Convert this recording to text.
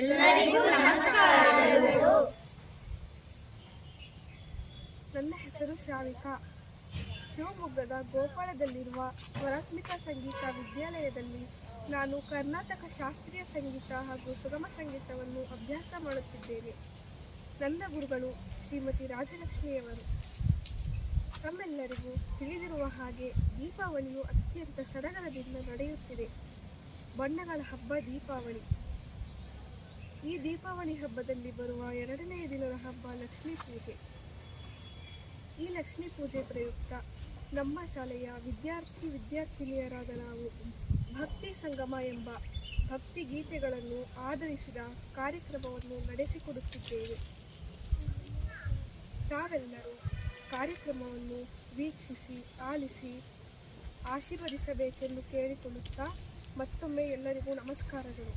ಎಲ್ಲರಿಗೂ ನನ್ನ ಹೆಸರು ಶ್ರಾವಿಕಾ ಶಿವಮೊಗ್ಗದ ಗೋಪಾಲದಲ್ಲಿರುವ ಸ್ವರಾತ್ಮಿಕ ಸಂಗೀತ ವಿದ್ಯಾಲಯದಲ್ಲಿ ನಾನು ಕರ್ನಾಟಕ ಶಾಸ್ತ್ರೀಯ ಸಂಗೀತ ಹಾಗೂ ಸುಗಮ ಸಂಗೀತವನ್ನು ಅಭ್ಯಾಸ ಮಾಡುತ್ತಿದ್ದೇನೆ. ನನ್ನ ಗುರುಗಳು ಶ್ರೀಮತಿ ರಾಜಲಕ್ಷ್ಮಿಯವರು. ತಮ್ಮೆಲ್ಲರಿಗೂ ತಿಳಿದಿರುವ ಹಾಗೆ ದೀಪಾವಳಿಯು ಅತ್ಯಂತ ಸಡಗರದಿಂದ ನಡೆಯುತ್ತಿದೆ. ಬಣ್ಣಗಳ ಹಬ್ಬ ದೀಪಾವಳಿ. ಈ ದೀಪಾವಳಿ ಹಬ್ಬದಲ್ಲಿ ಬರುವ ಎರಡನೆಯ ದಿನದ ಹಬ್ಬ ಲಕ್ಷ್ಮೀ ಪೂಜೆ. ಈ ಲಕ್ಷ್ಮೀ ಪೂಜೆ ಪ್ರಯುಕ್ತ ನಮ್ಮ ಶಾಲೆಯ ವಿದ್ಯಾರ್ಥಿ ವಿದ್ಯಾರ್ಥಿನಿಯರಾದ ನಾವು ಭಕ್ತಿ ಸಂಗಮ ಎಂಬ ಭಕ್ತಿ ಗೀತೆಗಳನ್ನು ಆಧರಿಸಿದ ಕಾರ್ಯಕ್ರಮವನ್ನು ನಡೆಸಿಕೊಡುತ್ತಿದ್ದೇವೆ. ತಾವೆಲ್ಲರೂ ಕಾರ್ಯಕ್ರಮವನ್ನು ವೀಕ್ಷಿಸಿ ಆಲಿಸಿ ಆಶೀರ್ವದಿಸಬೇಕೆಂದು ಕೇಳಿಕೊಳ್ಳುತ್ತಾ ಮತ್ತೊಮ್ಮೆ ಎಲ್ಲರಿಗೂ ನಮಸ್ಕಾರಗಳು.